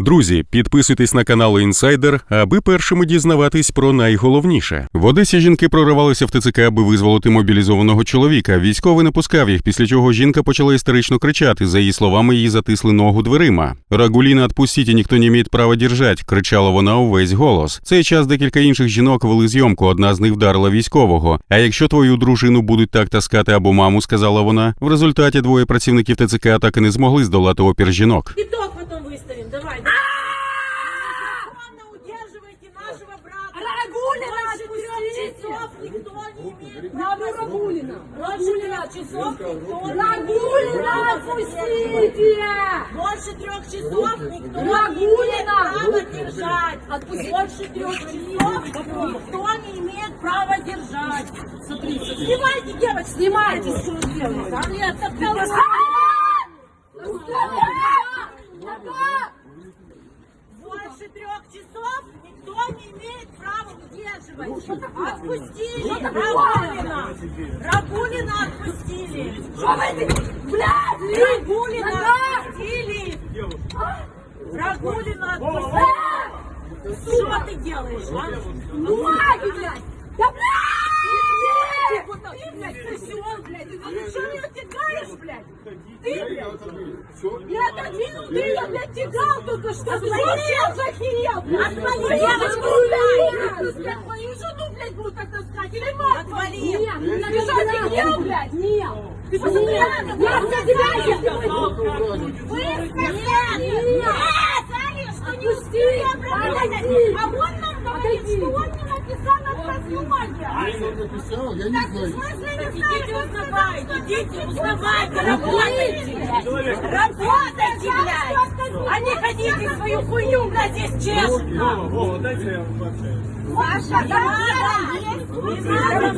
Друзі, підписуйтесь на канал Інсайдер, аби першими дізнаватись про найголовніше. В Одесі жінки проривалися в ТЦК, аби визволити мобілізованого чоловіка. Військовий не пускав їх, після чого жінка почала істерично кричати. За її словами, її затисли ногу дверима. Рагуліна, отпустіть, ніхто не має права держать, кричала вона увесь голос. Цей час декілька інших жінок вели зйомку. Одна з них вдарила військового. А якщо твою дружину будуть так таскати або маму, сказала вона. В результаті двоє працівників ТЦК так і не змогли здолати опір жінок. Незаконно удерживаете нашего брата. Рагулина отпустите. часов никто не имеет Надо права. Рагулина. Больше трех часов никто не Рагулина, отпустите! Больше трех часов никто Рагулина! не имеет права держать. Отпустите. Больше трех часов никто не имеет права держать. Смотрите, снимайте девочку. Снимайте, что вы делаете. Нет, так Больше трех часов никто не имеет права удерживать. Отпустили Рагулина. Рагулина отпустили. Блядь! Рагулина отпустили. Рагулина отпустили. Что ты делаешь, а? Ноги, блядь! Да блядь! Ты, блядь, козёл, блядь. Ты что меня тягаешь, блядь? Ты, блядь. Я отодвинул, ты ее, блядь, тягал только что! Совсем захерел! Отвали, девочку, блядь! Мою жену, блядь, будут так таскать, или мать? Отвали. Нет, ты что, офигел, блядь? Нет! Ты посмотри, я за тебя ездил! Нет, нет, Аля, что не обработать. А говорит, Отойди. что он не написал на бумаге. написал, я не Так, в знаю. смысле не знаю, идите узнавайте, идите узнавайте, работайте. Работайте, блядь. А не ходите свою хуйню, блядь, здесь чешется. Вова, дайте я вам пообщаюсь. Ваша есть. Не надо